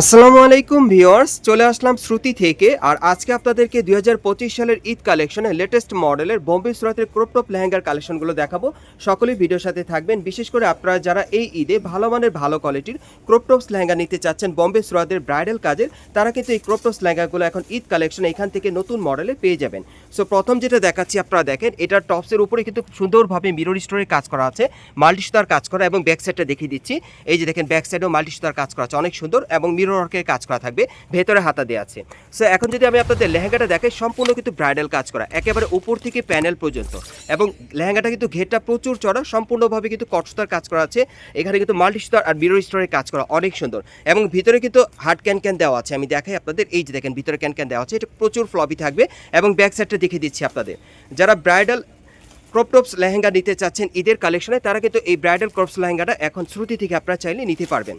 আসসালামু আলাইকুম ভিউয়ার্স, চলে আসলাম শ্রুতি থেকে, আর আজকে আপনাদেরকে দুই হাজার পঁচিশ সালের ঈদ কালেকশনের লেটেস্ট মডেলের বোম্বে সুরাতের ক্রপটপ লেহেঙ্গার কালেকশনগুলো দেখাবো। সকলেই ভিডিওর সাথে থাকবেন, বিশেষ করে আপনারা যারা এই ঈদে ভালো মানের, ভালো কোয়ালিটির ক্রপটপস লেহেঙ্গা নিতে চাচ্ছেন বোম্বে সুরাতের ব্রাইডাল কাজের, তারা কিন্তু এই ক্রপটপস লেহেঙ্গাগুলো এখন ঈদ কালেকশন এখান থেকে নতুন মডেলে পেয়ে যাবেন। সো প্রথম যেটা দেখাচ্ছি আপনারা দেখেন এটার টপসের উপরে কিন্তু সুন্দরভাবে মিরর স্টোরের কাজ করা আছে মাল্টি সুতার কাজ করা এবং ব্যাক সাইডটা দেখিয়ে দিচ্ছি। এই যে দেখেন ব্যাক সাইডেও মাল্টি সুতার কাজ করা আছে, অনেক সুন্দর এবং মিরর কাজ করা থাকবে, ভেতরে হাতা দেওয়া আছে। সো এখন যদি আমি আপনাদের লেহেঙ্গাটা দেখাই, সম্পূর্ণ কিন্তু ব্রাইডাল কাজ করা, একেবারে উপর থেকে প্যানেল পর্যন্ত। এবং লেহেঙ্গাটা কিন্তু ঘেরটা প্রচুর চড়া, সম্পূর্ণভাবে কিন্তু কটসুতার কাজ করা আছে। এখানে কিন্তু মাল্টি সুতার আর মিরর স্টোরের কাজ করা অনেক সুন্দর। এবং ভিতরে কিন্তু হার্ড ক্যান ক্যান দেওয়া আছে। আমি দেখাই আপনাদের, এই যে দেখেন, ভিতরে ক্যান ক্যান দেওয়া আছে। এটা প্রচুর ফ্লবি থাকবে এবং ব্যাক সাইডটা দেখিয়ে দিচ্ছি আপনাদের। যারা ব্রাইডাল ক্রপটপস লেহেঙ্গা নিতে চাচ্ছেন, ঈদের কালেকশনে তারা কিন্তু এই ব্রাইডাল ক্রপস লেহেঙ্গাটা এখন শ্রুতি থেকে আপনারা চাইলে নিতে পারবেন।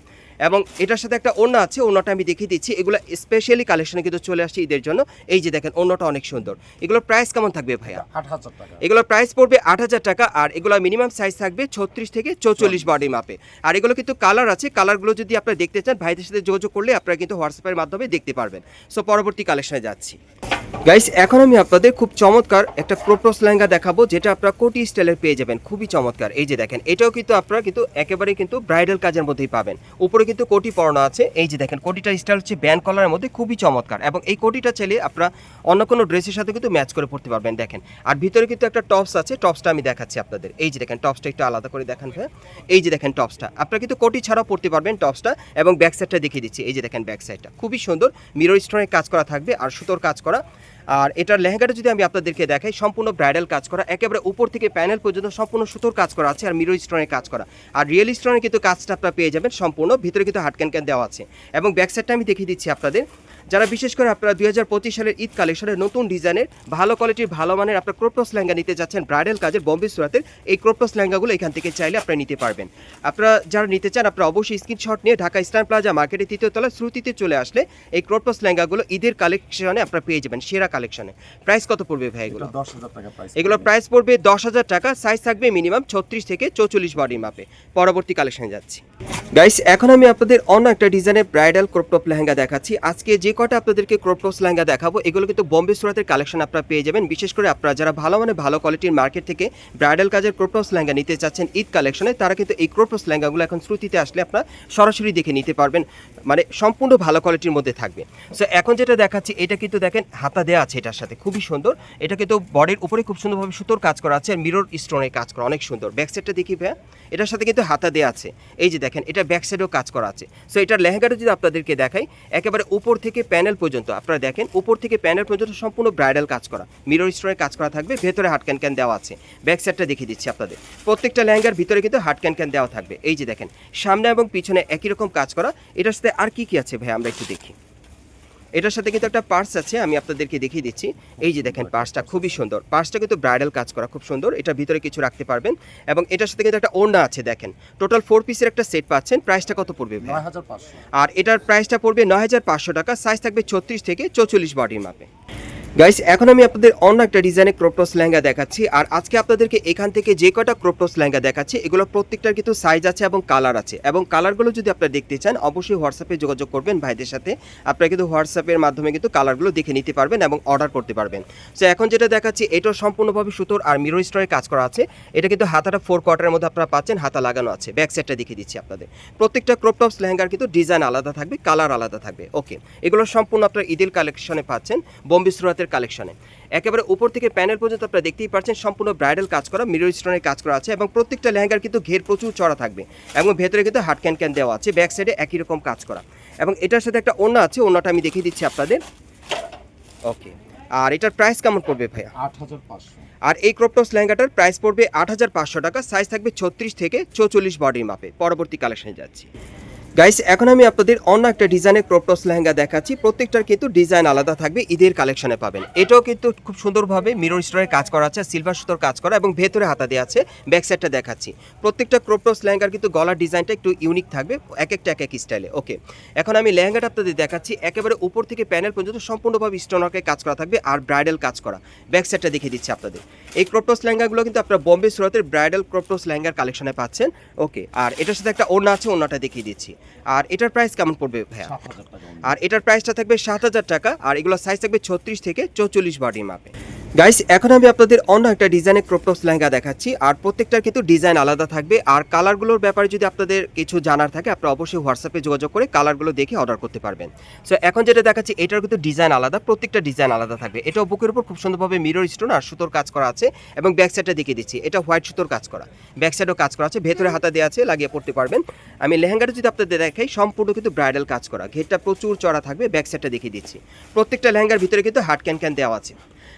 এবং এটার সাথে একটা ওড়না আছে ওড়নাটা আমি দেখিয়ে দিচ্ছি। এগুলো স্পেশালি কালেকশনে কিন্তু চলে আসছে ঈদের জন্য। এই যে দেখেন ওড়নাটা অনেক সুন্দর। এগুলোর প্রাইস কেমন থাকবে ভাইয়া? আট হাজার টাকা। এগুলোর প্রাইস পড়বে আট হাজার টাকা আর এগুলো মিনিমাম সাইজ থাকবে ছত্রিশ থেকে চৌচল্লিশ বডি মাপে আর এগুলো কিন্তু কালার আছে কালারগুলো যদি আপনারা দেখতে চান ভাইদের সাথে যোগাযোগ করলে আপনারা কিন্তু হোয়াটসঅ্যাপের মাধ্যমে দেখতে পারবেন। সো পরবর্তী কালেকশনে যাচ্ছি। গাইস এখন আমি আপনাদের খুব চমৎকার একটা ক্রোপটস লেহেঙ্গা দেখাবো যেটা আপনারা কোটি স্টাইলের পেয়ে যাবেন। খুবই চমৎকার। এই যে দেখেন এটাও কিন্তু আপনারা কিন্তু একেবারেই কিন্তু ব্রাইডাল কাজের মধ্যেই পাবেন। উপরে কিন্তু কোটি পরানো আছে। এই যে দেখেন কোটিটার স্টাইল হচ্ছে ব্যান্ড কলারের মধ্যে খুবই চমৎকার এবং এই কোটিটা চাইলে আপনারা অন্য কোনো ড্রেসের সাথে কিন্তু ম্যাচ করে পড়তে পারবেন, দেখেন। আর ভিতরে কিন্তু একটা টপস আছে টপসটা আমি দেখাচ্ছি আপনাদের। এই যে দেখেন টপসটা একটু আলাদা করে দেখান হ্যাঁ এই যে দেখেন টপসটা আপনারা কিন্তু কোটি ছাড়াও পড়তে পারবেন টপসটা এবং ব্যাক সাইডটা দেখিয়ে দিচ্ছি। এই যে দেখেন ব্যাক সাইডটা খুবই সুন্দর। মিরর স্টোনের কাজ করা থাকবে আর সুতোর কাজ করা। আর এটার লেহেঙ্গাটা যদি আমি আপনাদেরকে দেখাই, সম্পূর্ণ ব্রাইডাল কাজ করা, একেবারে উপর থেকে প্যানেল পর্যন্ত সম্পূর্ণ সুতোর কাজ করা আছে আর মিরর স্টোনের কাজ করা। আর রিয়েল স্টোনের কিন্তু কাজটা আপনারা পেয়ে যাবেন, সম্পূর্ণ। ভিতরে কিন্তু হাটক্যান ক্যান ক্যান দেওয়া আছে। এবং ব্যাকসাইডটা আমি দেখিয়ে দিচ্ছি আপনাদের। যারা বিশেষ করে আপনারা দুই হাজার পঁচিশ সালের ঈদ কালেকশনের নতুন ডিজাইনের ভালো কোয়ালিটির ভালো মানের আপনার ক্রোপটস লেহেঙ্গা নিতে যাচ্ছেন ব্রাইডাল কাজের বম্বে সুরাতের এই ক্রোপটস লেহেঙ্গাগুলো এখান থেকে চাইলে আপনারা নিতে পারবেন। আপনারা যারা নিতে চান আপনারা অবশ্যই স্ক্রিনশট নিয়ে ঢাকা স্টার প্লাজা মার্কেটের তৃতীয় তলা শ্রুতিতে চলে আসলে এই ক্রোপটস লেহেঙ্গাগুলো ঈদের কালেকশনে আপনারা পেয়ে যাবেন সেরা কালেকশনে প্রাইস কত পড়বে ভাই এগুলো? টাকা প্রাইস পড়বে। দশ হাজার টাকা সাইজ থাকবে মিনিমাম ছত্রিশ থেকে চৌচল্লিশ বডি মাপে পরবর্তী কালেকশনে যাচ্ছি। গাইস এখন আমি আপনাদের অন্য একটা ডিজাইনের ব্রাইডাল ক্রপটপ লেহেঙ্গা দেখাচ্ছি। আজকে যে কটা আপনাদেরকে ক্রপটপস লেহেঙ্গা দেখাবো, এগুলো কিন্তু বম্বে সুরাতের কালেকশন আপনারা পেয়ে যাবেন। বিশেষ করে আপনারা যারা ভালো মানে ভালো কোয়ালিটির মার্কেট থেকে ব্রাইডাল কাজের ক্রপটপস লেহেঙ্গা নিতে চাচ্ছেন ঈদ কালেকশনে তারা কিন্তু এই ক্রপটপস লেহেঙ্গাগুলো এখন শ্রুতিতে আসলে আপনারা সরাসরি দেখে নিতে পারবেন। মানে সম্পূর্ণ ভালো কোয়ালিটির মধ্যে থাকবে। সো এখন যেটা দেখাচ্ছি, এটা কিন্তু দেখেন হাতা দেওয়া আছে এটার সাথে, খুবই সুন্দর। এটা কিন্তু বডির উপরে খুব সুন্দরভাবে সুতোর কাজ করা আছে আর মিরর স্টোনের কাজ করা, অনেক সুন্দর। ব্যাক সাইডটা দেখি ভাইয়া, এটার সাথে কিন্তু হাতা দেওয়া আছে। এই যে দেখেন, এটা ব্যাক সাইডেও কাজ করা আছে। সো এটার লেহেঙ্গাটা যদি আপনাদেরকে দেখাই, একেবারে উপর থেকে প্যানেল পর্যন্ত। আপনারা দেখেন, উপর থেকে প্যানেল পর্যন্ত সম্পূর্ণ ব্রাইডাল কাজ করা। মিরর স্টোরে কাজ করা থাকবে, ভেতরে হাট ক্যান ক্যান দেওয়া আছে। ব্যাক সাইডটা দেখিয়ে দিচ্ছি আপনাদের। প্রত্যেকটা লেহেঙ্গার ভিতরে কিন্তু হাট ক্যান ক্যান দেওয়া থাকবে। এই যে দেখেন, সামনে এবং পিছনে একই রকম কাজ করা। এটার সাথে আর কি কি আছে ভাই? আমরা একটু দেখি। এটার সাথে কিন্তু একটা পার্স আছে আমি আপনাদেরকে দেখিয়ে দিচ্ছি। এই যে দেখেন পার্সটা খুবই সুন্দর। পার্সটা কিন্তু ব্রাইডাল কাজ করা খুব সুন্দর। এটার ভিতরে কিছু রাখতে পারবেন। এবং এটার সাথে কিন্তু একটা ওড়না আছে দেখেন। টোটাল ফোর পিসের একটা সেট পাচ্ছেন। প্রাইসটা কত পড়বে আর এটার প্রাইসটা পড়বে নয় হাজার পাঁচশো টাকা। সাইজ থাকবে ছত্রিশ থেকে চৌচল্লিশ বডির মাপে গাইস এখন আমি আপনাদের অন্য একটা ডিজাইনের ক্রোপটস লেহেঙ্গা দেখাচ্ছি। আর আজকে আপনাদেরকে এখান থেকে যে কটা ক্রোপটস লেহেঙ্গা দেখাচ্ছি, এগুলো প্রত্যেকটার কিন্তু সাইজ আছে এবং কালার আছে। এবং কালারগুলো যদি আপনারা দেখতে চান, অবশ্যই হোয়াটসঅ্যাপে যোগাযোগ করবেন ভাইদের সাথে। আপনারা কিন্তু হোয়াটসঅ্যাপের মাধ্যমে কিন্তু কালারগুলো দেখে নিতে পারবেন এবং অর্ডার করতে পারবেন। সো এখন যেটা দেখাচ্ছি এটাও সম্পূর্ণভাবে সুতোর আর মিরর স্টোরের কাজ করা আছে। এটা কিন্তু হাতাটা ফোর কোয়ার্টারের মধ্যে আপনারা পাচ্ছেন, হাতা লাগানো আছে। ব্যাক সাইডটা দেখিয়ে দিচ্ছি আপনাদের। প্রত্যেকটা ক্রোপটপস লেহেঙ্গার কিন্তু ডিজাইন আলাদা থাকবে কালার আলাদা থাকবে। ওকে এগুলো সম্পূর্ণ আপনারা ঈদের কালেকশনে পাচ্ছেন। বোম্বে সুরাতের কালেকশনে একেবারে উপর থেকে প্যানেল পর্যন্ত আপনারা দেখতেই পাচ্ছেন সম্পূর্ণ ব্রাইডাল কাজ করা মিরর স্টোনের কাজ করা আছে এবং প্রত্যেকটা লেহেঙ্গার কিন্তু ঘের প্রচুর চড়া থাকবে এবং ভেতরে কিন্তু হাট ক্যান ক্যান দেওয়া আছে ব্যাক সাইডে একই রকম কাজ করা। এবং এটার সাথে একটা ওড়না আছে ওড়নাটা আমি দেখিয়ে দিচ্ছি আপনাদের। ওকে আর এটার প্রাইস কেমন পড়বে ভাইয়া? আট হাজার পাঁচশো। আর এই ক্রপটস লেহেঙ্গাটার প্রাইস পড়বে আট হাজার পাঁচশো টাকা সাইজ থাকবে ছত্রিশ থেকে চৌচল্লিশ বডির মাপে। পরবর্তী কালেকশনে যাচ্ছি। গাইস এখন আমি আপনাদের অন্য একটা ডিজাইনের ক্রপটস লেহেঙ্গা দেখাচ্ছি। প্রত্যেকটার কিন্তু ডিজাইন আলাদা থাকবে, ঈদের কালেকশনে পাবেন। এটাও কিন্তু খুব সুন্দরভাবে মিরর স্টোরের কাজ করা আছে সিলভার সুতোর কাজ করা এবং ভেতরে হাতা দেওয়া আছে ব্যাক সাইডটা দেখাচ্ছি। প্রত্যেকটা ক্রপটস লেহেঙ্গার কিন্তু গলার ডিজাইনটা একটু ইউনিক থাকবে, এক একটা, এক এক স্টাইলে ওকে এখন আমি লেহেঙ্গাটা আপনাদের দেখাচ্ছি। একেবারে উপর থেকে প্যানেল পর্যন্ত সম্পূর্ণভাবে স্টোনওয়ার্কের কাজ করা থাকবে আর ব্রাইডাল কাজ করা। ব্যাক সাইডটা দেখিয়ে দিচ্ছি আপনাদের। এই ক্রপটস লেহেঙ্গাগুলো কিন্তু আপনারা বম্বে সুরতের ব্রাইডাল ক্রপটস লেহেঙ্গার কালেকশনে পাচ্ছেন। ওকে আর এটার সাথে একটা ওড়না আছে, ওড়নাটা দেখিয়ে দিচ্ছি। আর এটার প্রাইস কেমন পড়বে ভাইয়া। আর এটার প্রাইসটা থাকবে সাত হাজার টাকা আর এগুলো সাইজ থাকবে ছত্রিশ থেকে চৌচল্লিশ বডির মাপে গাইস এখন আমি আপনাদের অন্য একটা ডিজাইনের ক্রপটপস লেহেঙ্গা দেখাচ্ছি। আর প্রত্যেকটার কিন্তু ডিজাইন আলাদা থাকবে। আর কালারগুলোর ব্যাপারে যদি আপনাদের কিছু জানার থাকে, আপনারা অবশ্যই হোয়াটসঅ্যাপে যোগাযোগ করে কালারগুলো দেখে অর্ডার করতে পারবেন। সো এখন যেটা দেখাচ্ছি, এটার কিন্তু ডিজাইন আলাদা, প্রত্যেকটা ডিজাইন আলাদা থাকবে। এটা বুকের উপর খুব সুন্দরভাবে মিরর স্টোন আর সুতোর কাজ করা আছে এবং ব্যাক সাইডটা দেখিয়ে দিচ্ছি। এটা হোয়াইট সুতোর কাজ করা। ব্যাক সাইডও কাজ করা আছে, ভেতরে হাতা দেওয়া আছে, লাগিয়ে পড়তে পারবেন। আমি লেহেঙ্গাটা যদি আপনাদের দেখাই, সম্পূর্ণ কিন্তু ব্রাইডাল কাজ করা। ঘেরটা প্রচুর চড়া থাকবে ব্যাক সাইডটা দেখিয়ে দিচ্ছি। প্রত্যেকটা লেহেঙ্গার ভিতরে কিন্তু হাট ক্যান ক্যান দেওয়া আছে।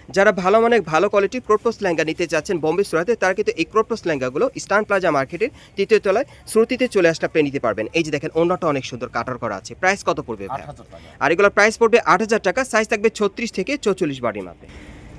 যারা ভালো মানে ভালো কোয়ালিটির ক্রোটপোস লেহেঙ্গা নিতে চাচ্ছেন বোম্বে সুরাতে তারা কিন্তু এই ক্রোটপোস লেহেঙ্গাগুলো স্টান প্লাজা মার্কেটের তৃতীয় তলায় শ্রুতিতে চলে আসলে আপনি নিতে পারবেন। এই যে দেখেন অন্যটা অনেক সুন্দর কাটার করা আছে। প্রাইস কত পড়বে আর এগুলোর প্রাইস পড়বে আট হাজার টাকা সাইজ থাকবে ছত্রিশ থেকে চৌচল্লিশ বাড়ি মাপে।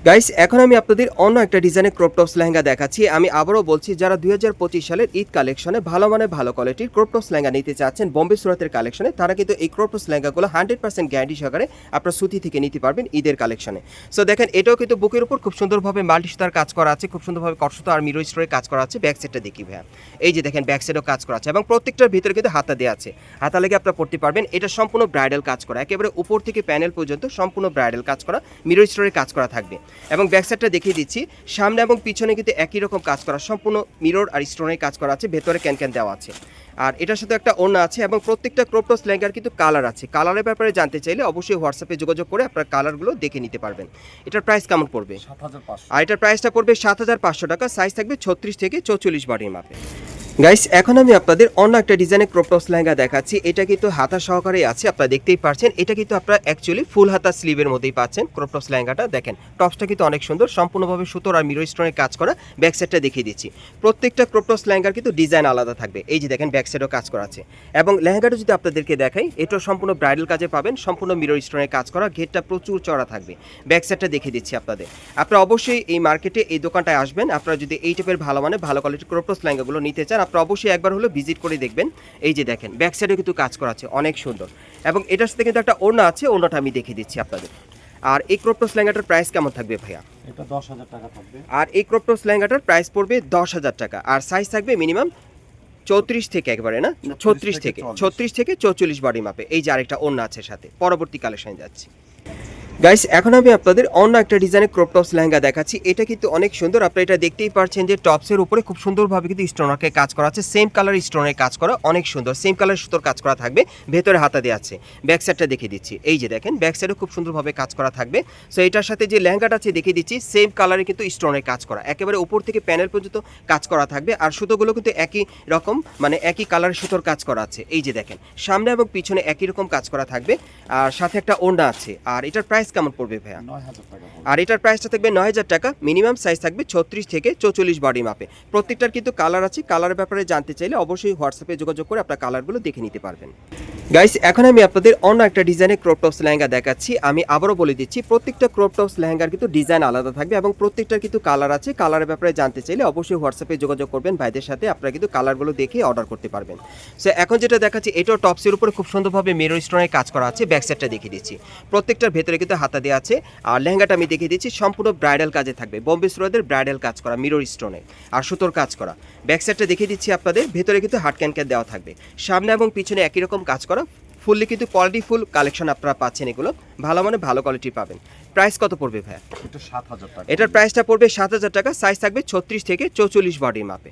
গাইস এখন আমি আপনাদের অন্য একটা ডিজাইনের ক্রপটপস লেহেঙ্গা দেখাচ্ছি। আমি আবারও বলছি, যারা দুই হাজার পঁচিশ সালের ঈদ কালেকশনে ভালো মানে ভালো কোয়ালিটির ক্রপটপস লেহেঙ্গা নিতে চাচ্ছেন, বোম্বে সুরাতের কালেকশনে, তারা কিন্তু এই ক্রপটপস লেহেঙ্গাগুলো হান্ড্রেড পার্সেন্ট গ্যারান্টি সহকারে আপনার সুতি থেকে নিতে পারবেন ঈদের কালেকশনে। সো দেখেন, এটাও কিন্তু বুকের উপর খুব সুন্দরভাবে মাল্টি সুতার কাজ করা আছে, খুব সুন্দরভাবে কটসুতো আর মিরো স্টোরে কাজ করা আছে ব্যাক সাইডটা দেখি ভাইয়া। এই যে দেখেন ব্যাক সাইডেও কাজ করা আছে এবং প্রত্যেকটার ভিতরে কিন্তু হাতা দেওয়া আছে। হাতা লেগে আপনারা পড়তে পারবেন, এটা সম্পূর্ণ ব্রাইডাল কাজ করা, একেবারে উপর থেকে প্যানেল পর্যন্ত সম্পূর্ণ ব্রাইডাল কাজ করা মিরো স্টোরে কাজ করা থাকবে। এবং ব্যাক সাইডটা দেখিয়ে দিচ্ছি। সামনে এবং পিছনে কিন্তু একই রকম কাজ করা সম্পূর্ণ মিরর আর স্টোনের কাজ করা আছে ভেতরে ক্যান ক্যান দেওয়া আছে। আর এটার সাথে একটা ওড়না আছে এবং প্রত্যেকটা ক্রোপটস লেহেঙ্গার কিন্তু কালার আছে। কালারের ব্যাপারে জানতে চাইলে অবশ্যই হোয়াটসঅ্যাপে যোগাযোগ করে আপনার কালারগুলো দেখে নিতে পারবেন। এটার প্রাইস কেমন পড়বে? আর এটার প্রাইসটা পড়বে সাত হাজার পাঁচশো টাকা সাইজ থাকবে ছত্রিশ থেকে চৌচল্লিশ বাড়ির মাপে। গাইস এখন আমি আপনাদের অন্য একটা ডিজাইনের ক্রপটস লেহেঙ্গা দেখাচ্ছি। এটা কিন্তু হাতা সহকারে আছে, আপনারা দেখতেই পাচ্ছেন এটা কিন্তু আপনারা অ্যাকচুয়ালি ফুল হাতা স্লিভের মধ্যেই পাচ্ছেন ক্রপটস লেহেঙ্গাটা। দেখেন টপসটা কিন্তু অনেক সুন্দর, সম্পূর্ণভাবে সুতোর আর মিরো স্টোনের কাজ করা। ব্যাক সাইডটা দেখিয়ে দিচ্ছি। প্রত্যেকটা ক্রপটস লেহেঙ্গার কিন্তু ডিজাইন আলাদা থাকবে। এই যে দেখেন ব্যাক সাইডও কাজ করা আছে। এবং লেহেঙ্গাটা যদি আপনাদেরকে দেখাই, এটাও সম্পূর্ণ ব্রাইডাল কাজে পাবেন, সম্পূর্ণ মিরো স্টোনের কাজ করা, ঘেরটা প্রচুর চড়া থাকবে। ব্যাক সাইডটা দেখিয়ে দিচ্ছি আপনাদের। আপনারা অবশ্যই এই মার্কেটে এই দোকানটায় আসবেন। আপনারা যদি এই টাইপের ভালো মানে ভালো কোয়ালিটির ক্রোপটস লেহেঙ্গাগুলো নিতে চান আপনারা অবশ্যই একবার হলো ভিজিট করে দেখবেন। এই যে দেখেন ব্যাক সাইডে কিন্তু কাজ করা আছে অনেক সুন্দর। এবং এটার সাথে কিন্তু একটা ওড়না আছে ওড়নাটা আমি দেখিয়ে দিচ্ছি আপনাদের। আর এই ক্রোপটস লেহেঙ্গাটার প্রাইস কেমন থাকবে ভাইয়া? এটা দশ হাজার টাকা থাকবে। আর এই ক্রোপটস লেহেঙ্গাটার প্রাইস পড়বে দশ হাজার টাকা। আর সাইজ থাকবে মিনিমাম চৌত্রিশ থেকে একবারে না? ছত্রিশ থেকে থেকে ছত্রিশ থেকে চৌচল্লিশ বডি মাপে। এই যে আরেকটা অন্য আছে সাথে। পরবর্তী কালেকশনে যাচ্ছি। গাইস এখন আমি আপনাদের অন্য একটা ডিজাইনের ক্রপ টপস লেহেঙ্গা দেখাচ্ছি। এটা কিন্তু অনেক সুন্দর। আপনারা এটা দেখতেই পারছেন যে টপসের উপরে খুব সুন্দরভাবে কিন্তু স্টোনারকে কাজ করা আছে। সেম কালার স্টোনের কাজ করা অনেক সুন্দর। সেম কালার সুতোর কাজ করা থাকবে। ভেতরে হাতা দেওয়া আছে। ব্যাক সাইডটা দেখিয়ে দিচ্ছি। এই যে দেখেন ব্যাক সাইডে খুব সুন্দরভাবে কাজ করা থাকবে। সো এটার সাথে যে লেহেঙ্গাটা আছে, দেখিয়ে দিচ্ছি সেম কালারে কিন্তু স্টোনের কাজ করা। একেবারে উপর থেকে প্যানেল পর্যন্ত কাজ করা থাকবে। আর সুতোগুলো কিন্তু একই রকম মানে একই কালারের সুতোর কাজ করা আছে। এই যে দেখেন, সামনে এবং পিছনে একই রকম কাজ করা থাকবে। আর সাথে একটা ওন্ডা আছে। আর এটার প্রাইস কেমন পড়বে ভাইয়া? আর এটার প্রাইসটা থাকবে নয় হাজার টাকা মিনিমাম সাইজ থাকবে ছত্রিশ থেকে চৌচল্লিশ বডি মাপে প্রত্যেকটার কিন্তু কালার আছে কালারের ব্যাপারে জানতে চাইলে অবশ্যই হোয়াটসঅ্যাপে যোগাযোগ করে আপনার কালারগুলো দেখে নিতে পারবেন। গাইস এখন আমি আপনাদের অন্য একটা ডিজাইনের ক্রপ টপস লেহেঙ্গা দেখাচ্ছি। আমি আবারও বলে দিচ্ছি প্রত্যেকটা ক্রপ টপস লেহেঙ্গার কিন্তু ডিজাইন আলাদা থাকবে এবং প্রত্যেকটার কিন্তু কালার আছে। কালারের ব্যাপারে জানতে চাইলে অবশ্যই হোয়াটসঅ্যাপে যোগাযোগ করবেন ভাইদের সাথে আপনারা কিন্তু কালারগুলো দেখে অর্ডার করতে পারবেন। সো এখন যেটা দেখাচ্ছি এটাও টপসের উপরে খুব সুন্দরভাবে মেরো স্টোনের কাজ করা আছে ব্যাক সাইডটা দেখিয়ে দিচ্ছি। প্রত্যেকটার ভেতরে কিন্তু হাতা দেওয়া আছে। আর লেহেঙ্গাটা আমি দেখিয়ে দিচ্ছি সম্পূর্ণ ব্রাইডাল কাজে থাকবে। বোম্বে সুরাদের ব্রাইডাল কাজ করা মিরর স্টোনে আর সুতোর কাজ করা। ব্যাক সাইডটা দেখিয়ে দিচ্ছি আপনাদের ভেতরে কিন্তু হাট ক্যান ক্যান দেওয়া থাকবে। সামনে এবং পিছনে একই রকম কাজ করা। ফুললি কিন্তু কোয়ালিটি ফুল কালেকশন আপনারা পাচ্ছেন এগুলো। ভালো মানে ভালো কোয়ালিটি পাবেন। প্রাইস কত পড়বে ভাইয়া? এটা সাত হাজার টাকা। এটার প্রাইসটা পড়বে সাত হাজার টাকা। সাইজ থাকবে ছত্রিশ থেকে চৌচল্লিশ বডির মাপে।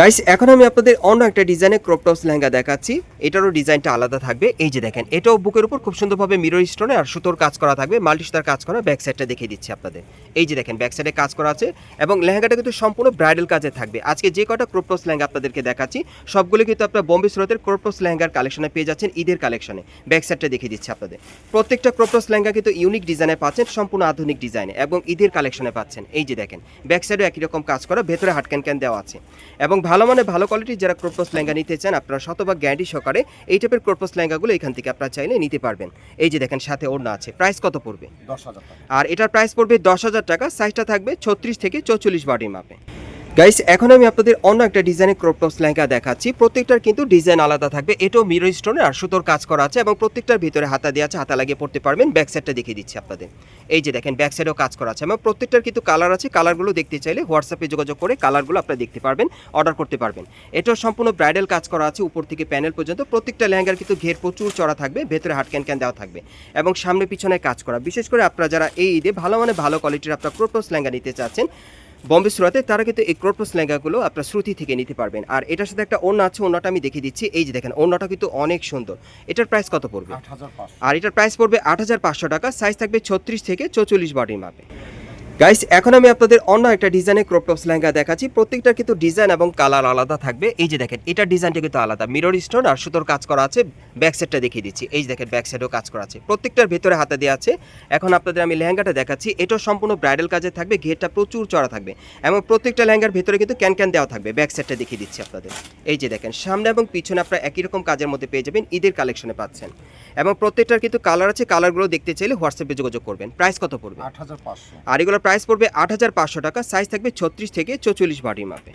গাইস এখন আমি আপনাদের অন্য একটা ডিজাইনের ক্রপটপস লেহেঙ্গা দেখাচ্ছি। এটারও ডিজাইনটা আলাদা থাকবে। এই যে দেখেন, এটাও বুকের উপর খুব সুন্দরভাবে মিরর স্টোনে আর সুতোর কাজ করা থাকবে। মাল্টি সুতার কাজ করা ব্যাক সাইডটা দেখিয়ে দিচ্ছি আপনাদের। এই যে দেখেন ব্যাক সাইডে কাজ করা আছে এবং লেহেঙ্গাটা কিন্তু সম্পূর্ণ ব্রাইডাল কাজে থাকবে। আজকে যে কটা ক্রপটপস লেহেঙ্গা আপনাদেরকে দেখাচ্ছি, সবগুলো কিন্তু আপনার বোম্বে স্রোতের ক্রপটপস লেহেঙ্গার কালেকশনে পেয়ে যাচ্ছেন, ঈদের কালেকশনে ব্যাক সাইডটা দেখিয়ে দিচ্ছি আপনাদের। প্রত্যেকটা ক্রপটপস লেহেঙ্গা কিন্তু ইউনিক ডিজাইনে পাচ্ছেন, সম্পূর্ণ আধুনিক ডিজাইনে এবং ঈদের কালেকশনে পাচ্ছেন। এই যে দেখেন ব্যাক সাইডে একই রকম কাজ করা, ভেতরে হাট ক্যান ক্যান দেওয়া আছে। এবং ভালো মানে ভালো কোয়ালিটির যারা ক্রোপস লেহেঙ্গা নিতে চান আপনারা শতভাগ গ্যারান্টি সহকারে এই টাইপের ক্রোপস লেহেঙ্গাগুলো এখান থেকে আপনারা চাইলে নিতে পারবেন। এই যে দেখেন সাথে ওড়না আছে। প্রাইস কত পড়বে? দশ হাজার আর এটার প্রাইস পড়বে দশ হাজার টাকা সাইজটা থাকবে ছত্রিশ থেকে চৌচল্লিশ বডির মাপে গাইস এখন আমি আপনাদের অন্য একটা ডিজাইনের ক্রপ টপস লেহেঙ্গা দেখাচ্ছি। প্রত্যেকটার কিন্তু ডিজাইন আলাদা থাকবে। এটাও মিরর স্টোনের আর সুতোর কাজ করা আছে এবং প্রত্যেকটার ভিতরে হাতা দেওয়া আছে, হাতা লাগিয়ে পড়তে পারবেন। ব্যাক সাইডটা দেখিয়ে দিচ্ছি আপনাদের। এই যে দেখেন ব্যাক সাইডেও কাজ করা আছে এবং প্রত্যেকটার কিন্তু কালার আছে। কালারগুলো দেখতে চাইলে হোয়াটসঅ্যাপে যোগাযোগ করে কালারগুলো আপনারা দেখতে পারবেন অর্ডার করতে পারবেন। এটাও সম্পূর্ণ ব্রাইডাল কাজ করা আছে উপর থেকে প্যানেল পর্যন্ত। প্রত্যেকটা লেহেঙ্গার কিন্তু ঘের প্রচুর চড়া থাকবে, ভেতরে হাট ক্যান ক্যান দেওয়া থাকবে এবং সামনে পিছনে কাজ করা। বিশেষ করে আপনারা যারা এই ঈদে ভালো মানে ভালো কোয়ালিটির আপনার ক্রপ টপস লেহেঙ্গা নিতে চাচ্ছেন বম্বে সুরাতে তারা কিন্তু এই ক্রোটপোস লেহেঙ্গাগুলো আপনার শ্রুতি থেকে নিতে পারবেন। আর এটার সাথে একটা অন্য আছে অন্যটা আমি দেখিয়ে দিচ্ছি। এই যে দেখেন অন্যটা কিন্তু অনেক সুন্দর। এটার প্রাইস কত পড়বে? আর এটার প্রাইস পড়বে আট হাজার পাঁচশো টাকা সাইজ থাকবে ছত্রিশ থেকে চৌচল্লিশ বডির মাপে গাইস এখন আমি আপনাদের অন্য একটা ডিজাইনের ক্রপটপস লেহেঙ্গা দেখাচ্ছি। প্রত্যেকটার কিন্তু ডিজাইন এবং কালার আলাদা থাকবে। এই যে দেখেন এটার ডিজাইনটা কিন্তু আলাদা। মিরর স্টোন আর সুতোর কাজ করা আছে ব্যাক সাইডটা দেখিয়ে দিচ্ছি। এই যে দেখেন ব্যাক সাইডেও কাজ করা আছে। প্রত্যেকটার ভেতরে হাতে দেওয়া আছে। এখন আপনাদের আমি লেহেঙ্গাটা দেখাচ্ছি। এটাও সম্পূর্ণ ব্রাইডাল কাজে থাকবে ঘেরটা প্রচুর চড়া থাকবে। এবং প্রত্যেকটা লেহেঙ্গার ভেতরে কিন্তু ক্যান ক্যান দেওয়া থাকবে। ব্যাক সাইডটা দেখিয়ে দিচ্ছি আপনাদের। এই যে দেখেন সামনে এবং পিছনে আপনারা একই রকম কাজের মধ্যে পেয়ে যাবেন ঈদের কালেকশনে পাচ্ছেন। এবং প্রত্যেকটার কিন্তু কালার আছে। কালারগুলো দেখতে চাইলে হোয়াটসঅ্যাপে যোগাযোগ করবেন। প্রাইস কত পড়বে? আট হাজার পাঁচশো। আর এগুলোর প্রাইস পড়বে আট হাজার পাঁচশো টাকা সাইজ থাকবে ছত্রিশ থেকে চৌচল্লিশ বডির মাপে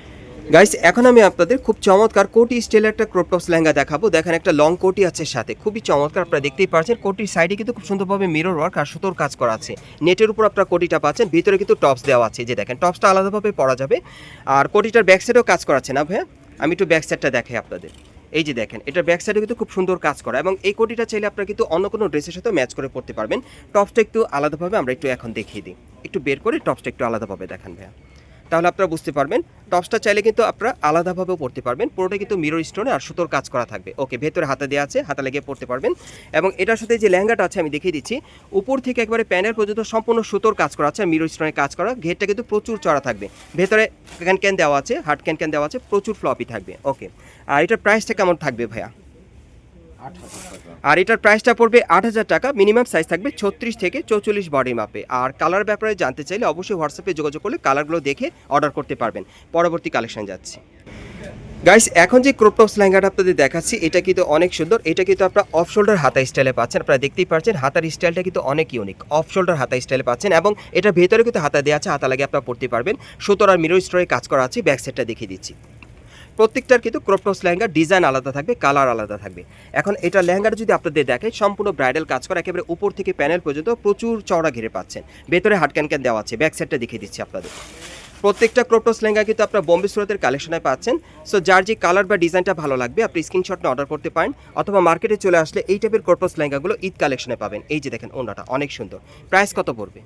গাইস এখন আমি আপনাদের খুব চমৎকার কোটি স্টাইলের একটা ক্রপটপস লেহেঙ্গা দেখাবো। দেখেন একটা লং কোটি আছে সাথে, খুবই চমৎকার, আপনারা দেখতেই পাচ্ছেন কোটির সাইডে কিন্তু খুব সুন্দরভাবে মিরর ওয়ার্ক আর সুতোর কাজ করা আছে। নেটের উপর আপনারা কোটিটা পাচ্ছেন, ভিতরে কিন্তু টপস দেওয়া আছে। যে দেখেন টপসটা আলাদাভাবে পরা যাবে। আর কোটিটার ব্যাক সাইডেও কাজ করা আছে না ভাইয়া? আমি একটু ব্যাক সাইডটা দেখাই আপনাদের। এই যে দেখেন এটা ব্যাক সাইডে কিন্তু খুব সুন্দর কাজ করা এবং এই কোটিটা চাইলে আপনারা কিন্তু অন্য কোনো ড্রেসের সাথে ম্যাচ করে পড়তে পারবেন। টপসটা একটু আলাদাভাবে আমরা একটু এখন দেখিয়ে দিই। একটু বের করে টপসটা একটু আলাদাভাবে দেখান ভাইয়া। তাহলে আপনারা বুঝতে পারবেন, টপসটা চাইলে কিন্তু আপনারা আলাদাভাবেও পড়তে পারবেন। পুরোটা কিন্তু মিরর স্টোনে আর সুতোর কাজ করা থাকবে। ওকে, ভেতরে হাতে দেওয়া আছে, হাতে লেগে পড়তে পারবেন। এবং এটার সাথে যে লেহেঙ্গাটা আছে, আমি দেখিয়ে দিচ্ছি। উপর থেকে একবারে প্যানেল পর্যন্ত সম্পূর্ণ সুতোর কাজ করা আছে আর মিরর স্টোনের কাজ করা। ঘেরটা কিন্তু প্রচুর চড়া থাকবে। ভেতরে ক্যান ক্যান দেওয়া আছে, হার্ড ক্যান ক্যান দেওয়া আছে, প্রচুর ফ্লপি থাকবে। ওকে, আর এটার প্রাইসটা কেমন থাকবে ভাইয়া? আর এটার প্রাইসটা পড়বে আট হাজার টাকা মিনিমাম সাইজ থাকবে ছত্রিশ থেকে চৌচল্লিশ বডি মাপে আর কালার ব্যাপারে জানতে চাইলে অবশ্যই হোয়াটসঅ্যাপে যোগাযোগ করলে কালারগুলো দেখে অর্ডার করতে পারবেন। পরবর্তী কালেকশন যাচ্ছি। গাইস এখন যে ক্রোপটপস লেহেঙ্গাটা আপনাদের দেখাচ্ছি, এটা কিন্তু অনেক সুন্দর। এটা কিন্তু আপনারা অফ শোল্ডার হাতা স্টাইলে পাচ্ছেন। আপনারা দেখতেই পাচ্ছেন, হাতার স্টাইলটা কিন্তু অনেক ইউনিক অফ শোল্ডার হাতা স্টাইলে পাচ্ছেন এবং এটার ভেতরে কিন্তু হাতা দেওয়া আছে, হাতা লাগে আপনারা পড়তে পারবেন। সুতোর মিরর স্টোরে কাজ করা আছে ব্যাক সাইডটা দেখিয়ে দিচ্ছি। প্রত্যেকটার কিন্তু ক্রপটপস লেহেঙ্গার ডিজাইন আলাদা থাকবে কালার আলাদা থাকবে। এখন এটা লেহেঙ্গাটা যদি আপনাদের দেখে সম্পূর্ণ ব্রাইডাল কাজ করা, একেবারে উপর থেকে প্যানেল পর্যন্ত প্রচুর চওড়া ঘিরে পাচ্ছেন। ভেতরে হাট ক্যান ক্যান দেওয়া আছে ব্যাক সাইডটা দেখিয়ে দিচ্ছি আপনাদের। প্রত্যেকটা ক্রোপটস লেহেঙ্গা কিন্তু আপনার বোম্বে সুরতের কালেকশনে পাচ্ছেন। সো যার যে কালার বা ডিজাইনটা ভালো লাগবে আপনি স্ক্রিনশট নিয়ে অর্ডার করতে পারেন অথবা মার্কেটে চলে আসলে এই টাইপের ক্রোপটস লেহেঙ্গাগুলো ঈদ কালেকশনে পাবেন। এই যে দেখেন ওনাটা অনেক সুন্দর। প্রাইস কত পড়বে?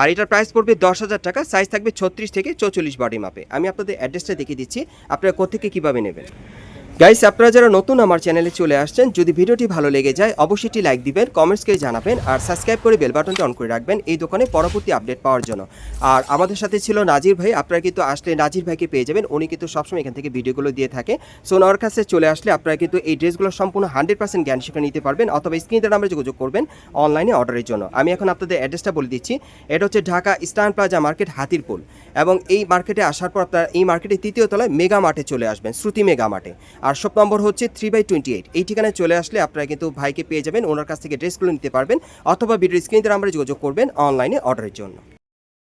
আর এটার প্রাইস পড়বে দশ হাজার টাকা সাইজ থাকবে ছত্রিশ থেকে চৌচল্লিশ বডি মাপে আমি আপনাদের অ্যাড্রেসটা দেখিয়ে দিচ্ছি আপনারা কোথেকে কীভাবে নেবেন? গাইস আপনারা যারা নতুন আমার চ্যানেলে চলে আসছেন, যদি ভিডিওটি ভালো লেগে যায়, অবশ্যই লাইক দিবেন কমেন্টস করে জানাবেন, আর সাবস্ক্রাইব করে বেল বাটনটি অন করে রাখবেন এই দোকানে পরবর্তী আপডেট পাওয়ার জন্য। আর আমাদের সাথে ছিল নাজির ভাই, আপনারা কিন্তু আসলে নাজির ভাইকে পেয়ে যাবেন, উনি কিন্তু সবসময় এখান থেকে ভিডিওগুলো দিয়ে থাকে। সো ওনার কাছে চলে আসলে আপনারা কিন্তু এই ড্রেসগুলো সম্পূর্ণ হান্ড্রেড পার্সেন্ট জ্ঞান শিখে নিতে পারবেন, অথবা স্ক্রিনে নাম্বারে যোগাযোগ করবেন অনলাইনে অর্ডারের জন্য। আমি এখন আপনাদের অ্যাড্রেসটা বলে দিচ্ছি। এটা হচ্ছে Dhaka eastern plaza market Hatirpul. এবং এই মার্কেটে আসার পর আপনারা এই মার্কেটে তৃতীয় তলায় মেগা মার্টে চলে আসবেন, শ্রুতি মেগা মার্টে। আর শপ নম্বর হচ্ছে থ্রি বাই টোয়েন্টি এইট এই ঠিকানায় চলে আসলে আপনারা কিন্তু ভাইকে পেয়ে যাবেন, ওনার কাছ থেকে ড্রেসগুলো নিতে পারবেন, অথবা ভিডিও স্ক্রিনে নাম্বারে যোগাযোগ করবেন অনলাইনে অর্ডারের জন্য।